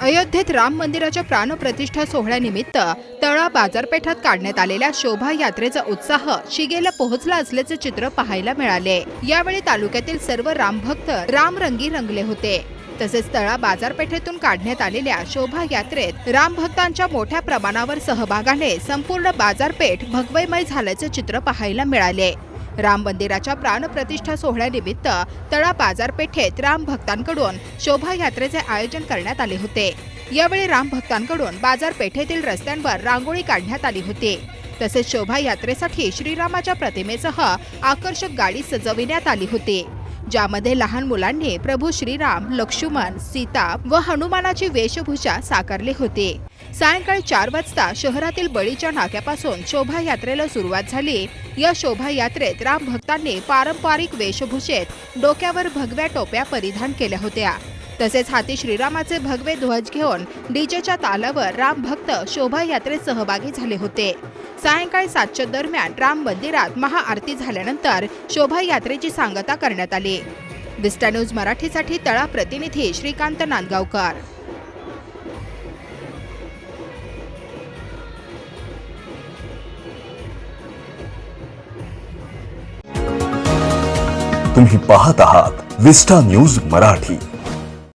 अयोध्येत राम मंदिराच्या प्राणप्रतिष्ठा सोहळ्यानिमित्त तळा बाजारपेठात काढण्यात आलेल्या शोभा यात्रेचा उत्साह शिगेला पोहोचला असल्याचे चित्र पाहायला मिळाले. यावेळी तालुक्यातील सर्व रामभक्त रामरंगी रंगले होते. तसेच तळा बाजारपेठेतून काढण्यात आलेल्या शोभा यात्रेत रामभक्तांच्या मोठ्या प्रमाणावर सहभागाने संपूर्ण बाजारपेठ भगवयमय झाल्याचे चित्र पाहायला मिळाले. राम मंदिराच्या प्राणप्रतिष्ठा सोहळ्यानिमित्त तळा बाजारपेठेत राम भक्तांकडून शोभायात्रेचे आयोजन करण्यात आले होते. यावेळी राम भक्तांकडून बाजारपेठेतील रस्त्यांवर रांगोळी काढण्यात आली होती. तसेच शोभायात्रेसाठी श्रीरामाच्या प्रतिमेसह आकर्षक गाडी सजविण्यात आली होती. ज्यामध्ये लहान मुलांनी प्रभू श्रीराम लक्ष्मण सीता व हनुमानाची वेशभूषा साकारली होती. सायंकाळी चार वाजता शहरातील बळीच्या नाक्यापासून शोभायात्रेला सुरुवात झाली. या शोभायात्रेत राम भक्तांनी पारंपरिक वेशभूषेत डोक्यावर भगव्या टोप्या परिधान केल्या होत्या. तसेच हाती श्रीरामाचे भगवे ध्वज घेऊन डीजेच्या तालावर राम भक्त शोभायात्रेत सहभागी झाले होते. सायंकाळी सातच्या दरम्यान राम मंदिरात महाआरती झाल्यानंतर शोभायात्रेची सांगता करण्यात आली. विस्टा न्यूज मराठीसाठी तळा प्रतिनिधी श्रीकांत नांदगावकर. तुम्ही पाहत आहात विस्टा न्यूज मराठी.